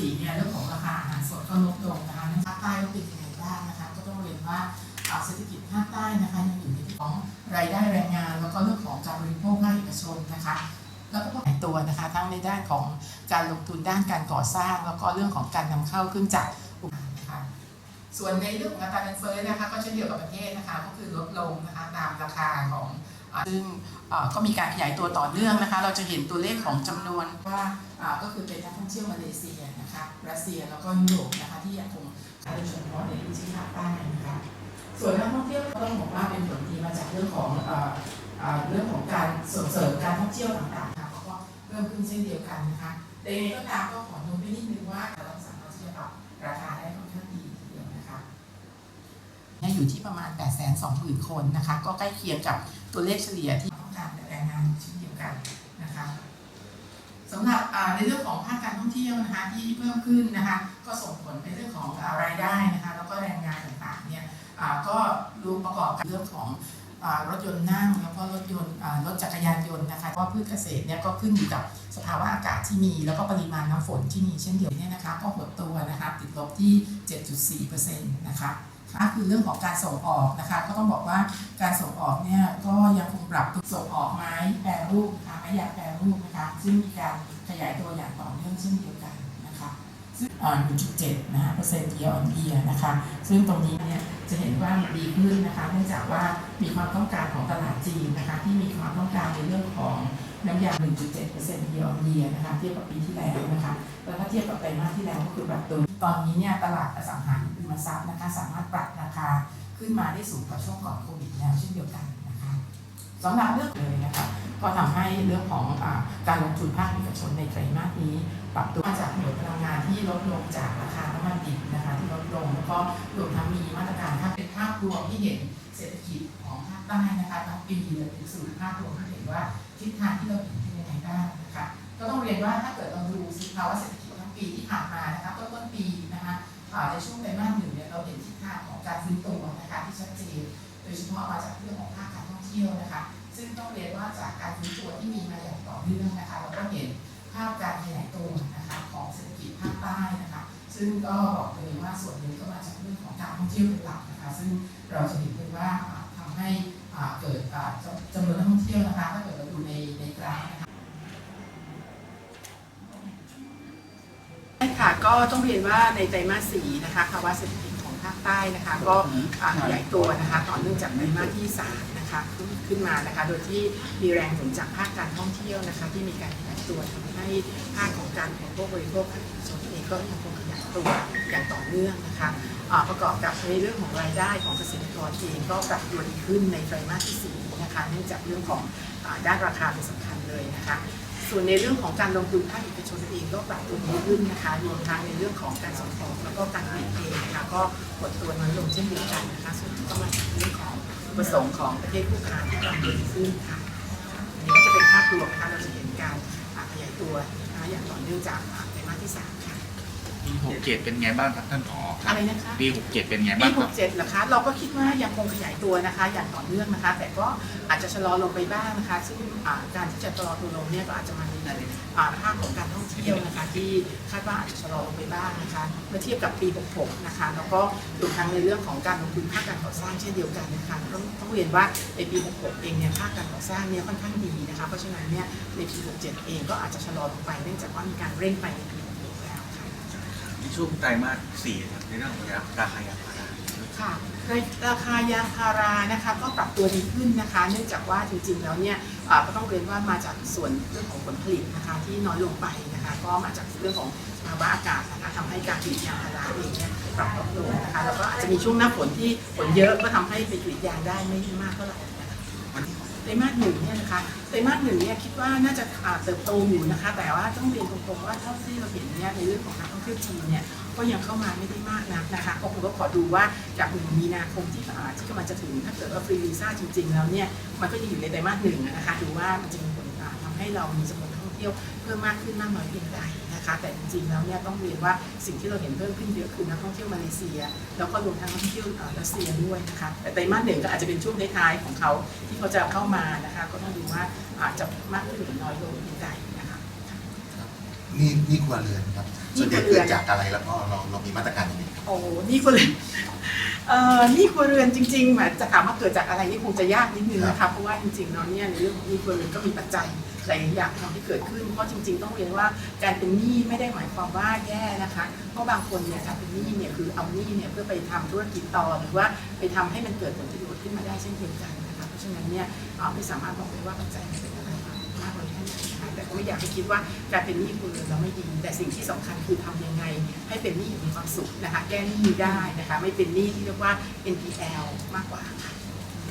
สี่เนี่ยเรื่องของราคาอาหารสดก็ลดลงนะคะภาคใต้ก็เป็นยังไงบ้างนะคะก็ต้องเรียนว่าเศรษฐกิจภาคใต้นะคะยังอยู่ในที่ของรายได้แรงงาน แล้วก็เรื่องของการบริโภคภาคเอกชนนะคะแล้วก็ต้องหลายตัวนะคะทั้งในด้านของการลงทุนด้านการก่อสร้าง แล้วก็เรื่องของการนำเข้าเครื่องจักรอุปกรณ์นะคะส่วนในเรื่องของอัตราเงินเฟ้อนะคะก็เช่นเดียวกับประเทศนะคะก็คือลดลงนะคะตามราคาของ ซึ่งก็มีการขยายตัวต่อเนื่องนะคะ เราจะเห็นตัวเลขของจำนวนว่าก็คือเป็นนักท่องเที่ยวมาเลเซียนะคะรัสเซียแล้วก็ยุโรปนะคะที่ยังคงโดยเฉพาะในพื้นที่ภาคใต้นะคะส่วนนักท่องเที่ยวก็ต้องบอกว่าเป็นผลดีมาจากเรื่องของเรื่องของการส่งเสริมการท่องเที่ยวต่างๆค่ะเขาก็เพิ่มขึ้นเช่นเดียวกันนะคะแต่ยังไงก็ตามก็ขอโน้ตไว้นิดนึงว่าเราสามารถที่จะปรับราคาได้ค่อนข้างดีทีเดียวนะคะ เนี่ย อยู่ที่ประมาณ 8 2 0 0 0 0 คนนะคะ ก็ใกล้เคียงกับตัวเลขเฉลี่ยที่ต้องการแรงงานเช่นเดียวกันนะคะสำหรับในเรื่องของภาคการท่องเที่ยวนะคะที่เพิ่มขึ้นนะคะ ก็ส่งผลในเรื่องของอรายได้นะคะ แล้วก็แรงงานต่างๆเนี่ยก็รวมประกอบกับเรื่องของอรถยนต์นั่งแล้วก็รถยนต์รถจักรยานยนต์นะคะเพราะว่าพืชเกษตรเนี่ยก็ขึ้นอยู่กับสภาวะอากาศที่มี แล้วก็ปริมาณน้ำฝนที่มีเช่นเดียวกันเนี่ยนะคะ ก็หดตัวนะคะติดลบที่ 7.4%นะคะ ก็คือเรื่องของการส่งออกนะคะ ก็ต้องบอกว่าการส่งออกเนี่ยก็ยังคงปรับตัวส่งออกไม้แปรรูปนะคะไม้ยางแปรรูปนะคะซึ่งมีการขยายตัวอย่างต่อเนื่องเช่นเดียวกันนะคะซึ่งอ่า1.7นะคะเปอร์เซ็นต์ year on year นะคะ ซึ่งตรงนี้เนี่ยจะเห็นว่ามันดีขึ้นนะคะเนื่องจากว่ามีความต้องการของตลาดจีนนะคะที่มีความต้องการในเรื่องของน้ำยาง 1.7% year on year นะคะเทียบกับปีที่แล้วนะคะแล้วถ้าเทียบกับไตรมาสที่แล้วก็คือปรับตัวตอนนี้เนี่ยตลาดอสังหาริ มทรัพย์นะคะ สามารถปรับราคาขึ้นมาได้สูงกว่าช่วงก่อนโควิดแล้วเช่นเดียวกันนะคะสำหรับเรื่องเลยนะคะก็ทำให้เรื่องของอการลงทุนภาคเอกชนในไตรมาสนี้ ปรับตัวมาจากหน่วยพลังงานที่ลดลงจากราคาน้ำมันดิบนะคะที่ลดลงแล้วก็รวมทั้งมีมาตรการถ้าเป็นภาพรวมที่เห็นเศรษฐกิจของภาคใต้นะคะทั้งปีเลยถึงสู่ภาพรวมที่เห็นว่าทิศทางที่เราเห็นเป็นยังไงบ้างนะคะก็ต้องเรียนว่าถ้าเกิดเราดูสภาวะเศรษฐกิจทั้งปีที่ผ่านมานะคะ ในช่วงไตรมาสหนึ่งเนี่ยเราเห็นทิศทางของการฟื้นตัวนะคะที่ชัดเจนโดยเฉพาะมาจากเรื่องของภาคการท่องเที่ยวนะคะ ซึ่งต้องเรียนว่าจากการฟื้นตัวที่มีมาอย่างต่อเนื่องนะคะเราก็เห็นภาพการขยายตัวนะคะของเศรษฐกิจภาคใต้นะคะ ซึ่งก็บอกเลยว่าส่วนหนึ่งก็มาจากเรื่องของการท่องเที่ยวเป็นหลักนะคะ ซึ่งเราจะเห็นเลยว่าอ่าทำให้เกิดจำจำนวนนักท่องเที่ยวนะคะถ้าเกิดเราดูในในกราฟนะคะ ใช่ค่ะ ก็ต้องเรียนว่าในไตรมาสสี่นะคะภาวะเศรษฐกิจของภาคใต้นะคะ ก็ขยายตัวนะคะต่อเนื่องจากไตรมาสที่สามนะคะขึ้นมานะคะโดยที่มีแรงหนุนจากภาคการท่องเที่ยวนะคะ ที่มีการขยายตัวทำให้ภาคของการบริโภคบริโภคภาคเอกชนเองก็ยังคงขยายตัวอย่างต่อเนื่องนะคะประกอบกับในเรื่องของรายได้ของเกษตรกรเองก็ปรับตัวดีขึ้นในไตรมาสที่สี่นะคะเนื่องจากเรื่องของด้านราคาเป็นสำคัญเลยนะคะ ส่วนในเรื่องของการลงทุนภาคเอกชนเองก็ปรับตัวขึ้นนะคะรวมทั้งในเรื่องของการส่งออกแล้วก็การผลิตเองนะคะก็กดตัวน้อยลงเช่นเดียวกันนะคะส่วนนี้ก็มาจากเรื่องของประสงค์ของประเทศคู่ค้าที่ปรับตัวขึ้นค่ะอันนี้ก็จะเป็นภาพรวมนะคะเราจะเห็นการขยายตัวนะคะอย่างต่อเนื่องจากอ่าไตรมาสที่สามค่ะ หกเจ็ดเป็นไงบ้างครับท่านผอครัอะบไรนะคะ ปีหกเจ็ดเป็นไงปีบ้างครับ 67เหรอคะเราก็คิดว่ายังคงขยายตัวนะคะ อย่างต่อเนื่องนะคะ แต่ก็อาจจะชะลอลงไปบ้างนะคะ ซึ่งอ่าการที่จะชะลอตัวลงเนี่ยก็อาจจะมาในอ่าภาคของการท่องเที่ยวนะคะ ที่คาดว่าอาจจะชะลอลงไปบ้างนะคะเมื่อเทียบกับปี 66 นะคะ แล้วก็รวมทั้งในเรื่องของการลงทุนภาคการก่อสร้างเช่นเดียวกันนะคะต้องต้องเรียนว่าในปี 66 เองเนี่ยภาคการก่อสร้างเนี่ยค่อนข้างดีนะคะ เพราะฉะนั้นเนี่ยในปี 67 เองก็อาจจะชะลอลงไปเนื่องจากว่ามีการเร่งไปในปี66แล้วค่ะ ในช่วงไตรมาสสี่ครับในเรื่องของยาราคายางพาราค่ะราคายางพารานะคะก็ปรับตัวดีขึ้นนะคะ เนื่องจากว่าจริงๆแล้วเนี่ยอ่าก็ต้องเรียนว่ามาจากส่วนเรื่องของผลผลิตนะคะที่น้อยลงไปนะคะก็มาจากเรื่องของสภาวะอากาศนะคะทำให้การผลิตยางพาราเองเนี่ยปรับลดลงนะคะแล้วก็อาจจะมีช่วงหน้าฝนที่ฝนเยอะก็ทำให้ไปผลิตยางได้ไม่มากเท่าไหร่ ไตรมาสหนึ่งเนี่ยนะคะไตรมาสหนึ่งเนี่ยคิดว่าน่าจะเติบโตอยู่นะคะ แต่ว่าต้องเรียนตรงๆว่าเท่าที่เราเห็นเนี่ยในเรื่องของนักท่องเที่ยวจีนเนี่ยก็ยังเข้ามาไม่ได้มากนักนะคะก็คงก็ขอดูว่าจากหนึ่งมีนาคมที่อ่าที่กำลังจะถึงถ้าเกิดว่าฟรีวีซ่าจริงๆแล้วเนี่ยมันก็จะอยู่ในไตรมาสหนึ่งนะคะดูว่ามันจะมีผลอ่าทำให้เรามีจำนวนนักท่องเที่ยวเพิ่มมากขึ้นมากน้อยเพียงใด นะคะแต่จริงๆแล้วเนี่ยต้องเรียนว่าสิ่งที่เราเห็นเพิ่มขึ้นเยอะคือนักท่องเที่ยวมาเลเซีย แล้วก็รวมทั้งนักท่องเที่ยวอ่ารัสเซียด้วยนะคะแต่ไตรมาสหนึ่งก็อาจจะเป็นช่วงท้ายๆของเขาที่เขาจะเข้ามานะคะก็ต้องดูว่าอาจจะมากขึ้นหรือน้อยลงเพียงใดนะคะมนี่นี่ครัวเรือนครับส่วนใหญ่หนี้ครัวเรืเกิอนดจากอะไรแล้วก็เราเรามีมาตรการยังไงโอ้นี่ครัวเรือนเอ่อนี่ครัวเรือนจริงๆแบบจะถามว่าเกิดจากอะไรนี่คงจะยากนิดนึงนะคะเพราะว่าจริงๆเนาะเนี่ยในเรื่องของหนี่ครัวเรือนก็มีปัจจัย หลายอย่างทำให้เกิดขึ้น เพราะจริง ๆ ต้องเรียนว่าการเป็นหนี้ไม่ได้หมายความว่าแย่นะคะ เพราะบางคนเนี่ยการเป็นหนี้เนี่ยคือเอาหนี้เนี่ยเพื่อไปทำธุรกิจต่อหรือว่าไปทำให้มันเกิดผลประโยชน์ขึ้นมาได้เช่นเดียวกันนะคะ เพราะฉะนั้นเนี่ยเอ่อไม่สามารถบอกได้ว่าปัจจัยมันเป็นอะไรมากกว่าแค่ไหนนะคะแต่ก็ไม่อยากให้คิดว่าการเป็นหนี้ครัวเราไม่ดี แต่สิ่งที่สำคัญคือทำยังไง ให้เป็นหนี้อย่มีความสุขนะคะ แก้หนี้ได้นะคะ ไม่เป็นหนี้ที่เรียกว่า NPL มากกว่าค่ะ